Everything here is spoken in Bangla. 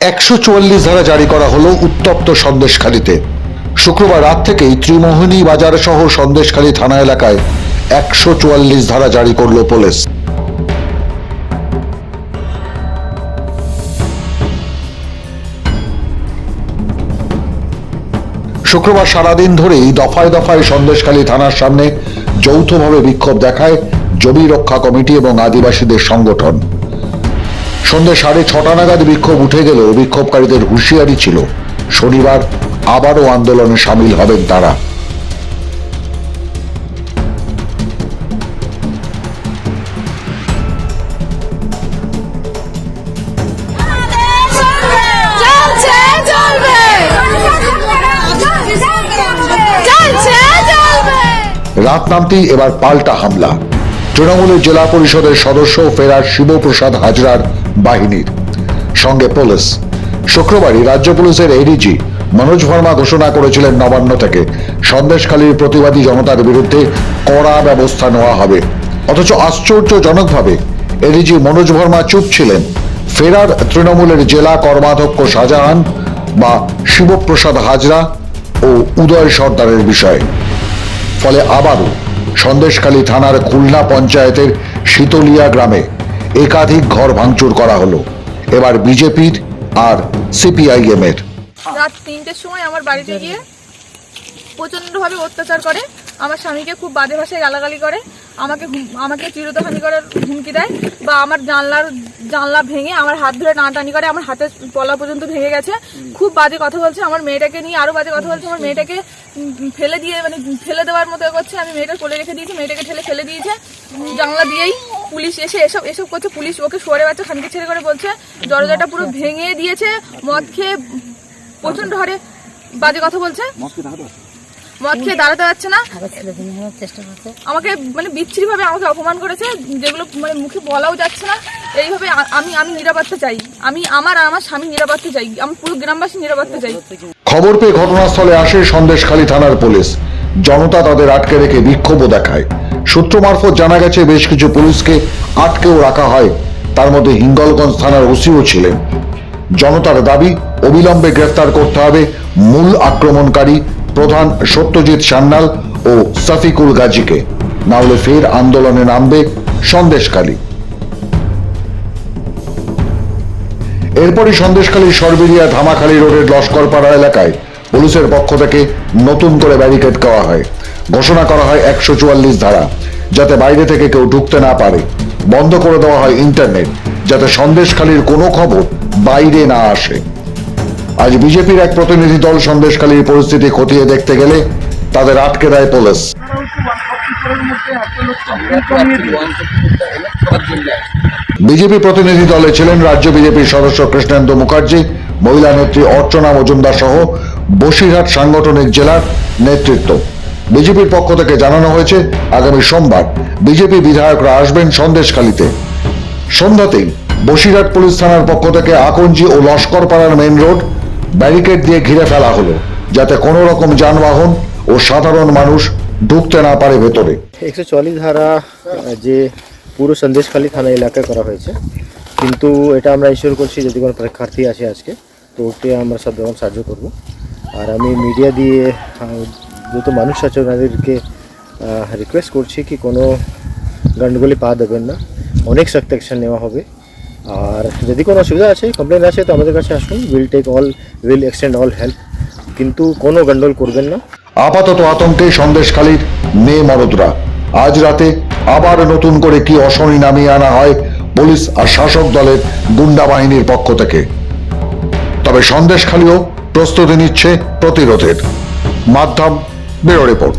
একশো চুয়াল্লিশ ধারা জারি করা হলো উত্তপ্ত সন্দেশখালীতে। শুক্রবার রাত থেকেই ত্রিমোহিনী বাজার সহ সন্দেশখালী থানা এলাকায় একশো চুয়াল্লিশ ধারা জারি করল পুলিশ। শুক্রবার সারাদিন ধরেই দফায় দফায় সন্দেশখালী থানার সামনে যৌথভাবে বিক্ষোভ দেখায় জমি রক্ষা কমিটি এবং আদিবাসীদের সংগঠন। সন্ধ্যে সাড়ে ছটা নাগাদ বিক্ষোভ উঠে গেলেও বিক্ষোভকারীদের হুঁশিয়ারি ছিল, শনিবার আবারও আন্দোলনে সামিল হবেন তারা। রাত নামতেই এবার পাল্টা হামলা। তৃণমূলের জেলা পরিষদের সদস্য ফেরার শিবপ্রসাদ হাজরার বাহিনীর। সঙ্গে পুলিশ। শুক্রবারই রাজ্য পুলিশের এডিজি মনোজ ভার্মা ঘোষণা করেছিলেন নবান্ন থেকে। সন্দেশখালীর প্রতিবাদী জনতার বিরুদ্ধে কড়া ব্যবস্থা নেওয়া হবে। অথচ আশ্চর্যজনকভাবে এডিজি মনোজ ভার্মা চুপ ছিলেন। ফেরার তৃণমূলের জেলা কর্মাধ্যক্ষ শাহজাহান বা শিবপ্রসাদ হাজরা ও উদয় সর্দারের বিষয়ে। ফলে আবারও সন্দেশখালী থানার খুলনা পঞ্চায়েতের শীতলিয়া গ্রামে একাধিক ঘর ভাঙচুর করা হলো। এবার বিজেপির আর সিপিআইএম এর রাত তিনটের সময় আমার বাড়িতে গিয়ে প্রচণ্ডভাবে অত্যাচার করে। আমার স্বামীকে খুব বাজে ভাষায় গালাগালি করে। আমাকে আমাকে চিরতহানি করার হুমকি দেয় বা আমার জানলার, জানলা ভেঙে আমার হাত ধরে টানাটানি করে। আমার হাতের পলা পর্যন্ত ভেঙে গেছে। খুব বাজে কথা বলছে। আমার মেয়েটাকে নিয়ে আরও বাজে কথা বলছে। আমার মেয়েটাকে ফেলে দিয়ে মানে ফেলে দেওয়ার মতো করছে। আমি মেয়েটা কোলে রেখে দিয়েছি। মেয়েটাকে ঠেলে, ফেলে দিয়েছে। জানলা দিয়েই পুলিশ এসে এসব এসব করছে পুলিশ ওকে সরে বাচ্চা খানকে ছেড়ে করে বলছে দরজাটা পুরো ভেঙে দিয়েছে মদ খেয়ে প্রচণ্ড হারে বাজে কথা বলছে। মদ খেয়ে দাঁড়াতে পারছে না। আমাকে মানে বিচ্ছিরি ভাবে আমাকে অপমান করেছে যেগুলো মানে মুখে বলাও যাচ্ছে না। এইভাবে আমি আমি নিরাপত্তা চাই। আমি আমার আর আমার স্বামী নিরাপত্তা চাই। আমি পুরো গ্রামবাসী নিরাপত্তা চাই। খবর পেয়ে ঘটনাস্থলে আসে সন্দেশখালী থানার পুলিশ। জনতা তাদের আটকে রেখে বিক্ষোভও দেখায়। সূত্র মারফত জানা গেছে, বেশ কিছু পুলিশকে আটকেও রাখা হয়। তার মধ্যে হিঙ্গলগঞ্জ থানার ওসিও ছিলেন। জনতার দাবি, অবিলম্বে গ্রেফতার করতে হবে মূল আক্রমণকারী প্রধান সত্যজিৎ সান্যাল ও সাফিকুল গাজীকে। না হলে ফের আন্দোলনে নামবে সন্দেশখালী। এরপরই সন্দেশখালী সরবেরিয়া ধামাখালী রোডের লস্করপাড়া এলাকায় পুলিশের পক্ষ থেকে নতুন করে ব্যারিকেড করা হয়। ঘোষণা করা হয় একশো চুয়াল্লিশ ধারা, যাতে বাইরে থেকে কেউ ঢুকতে না পারে। বন্ধ করে দেওয়া হয় ইন্টারনেট, যাতে সন্দেশখালীর কোনো খবর বাইরে না আসে। আজ বিজেপির এক প্রতিনিধি দল সন্দেশখালীর পরিস্থিতি খতিয়ে দেখতে গেলে তাদের আটকে দেয় পুলিশ। বিজেপি প্রতিনিধি দলে ছিলেন রাজ্য বিজেপির সদস্য কৃষ্ণেন্দু মুখার্জি, মহিলা নেত্রী অর্চনা মজুমদার সহ বসিরহাট সাংগঠনিক জেলার নেতৃত্ব। বিজেপির পক্ষ থেকে জানানো হয়েছে, আগামী সোমবার বিজেপি বিধায়করা আসবেন সন্দেশখালীতে। সন্ধ্যাতেই বসিরহাট পুলিশ থানার পক্ষ থেকে আকঞ্জি ও লস্করপাড়ার মেন রোড ব্যারিকেড দিয়ে ঘিরে ফেলা হলো, যাতে কোনো রকম যানবাহন ও সাধারণ মানুষ ঢুকতে না পারে ভেতরে। একশো চল্লিশ ধারা যে পুরো সন্দেশখালী থানা এলাকায় করা হয়েছে। কিন্তু এটা আমরা ইস্যুর করছি যদি কোনো প্রেক্ষার্থী আসে আজকে, তো ওকে আমরা সব রকম সাহায্য করব। আর আমি মিডিয়া দিয়ে যত মানুষ আছে ওনাদেরকে রিকোয়েস্ট করছি কি কোনো গন্ডগোলি পা দেবেন না। অনেক সখ্ত অ্যাকশন নেওয়া হবে। আর যদি কোনো অসুবিধা আছে কমপ্লেন আছে, তো আমাদের কাছে আসুন। Will take all will extend all help কিন্তু কোনো গন্ডগোল করবেন না। আপাতত আতঙ্কে সন্দেশখালীর মেয়ে মরদরা আজ রাতে আবার নতুন করে কি অশনি নামিয়ে আনা হয় পুলিশ আর শাসক দলের গুন্ডা বাহিনীর পক্ষ থেকে। তবে সন্দেশখালীও প্রস্তুতি নিচ্ছে প্রতিরোধের। মাধ্যম ব্যুরো রিপোর্ট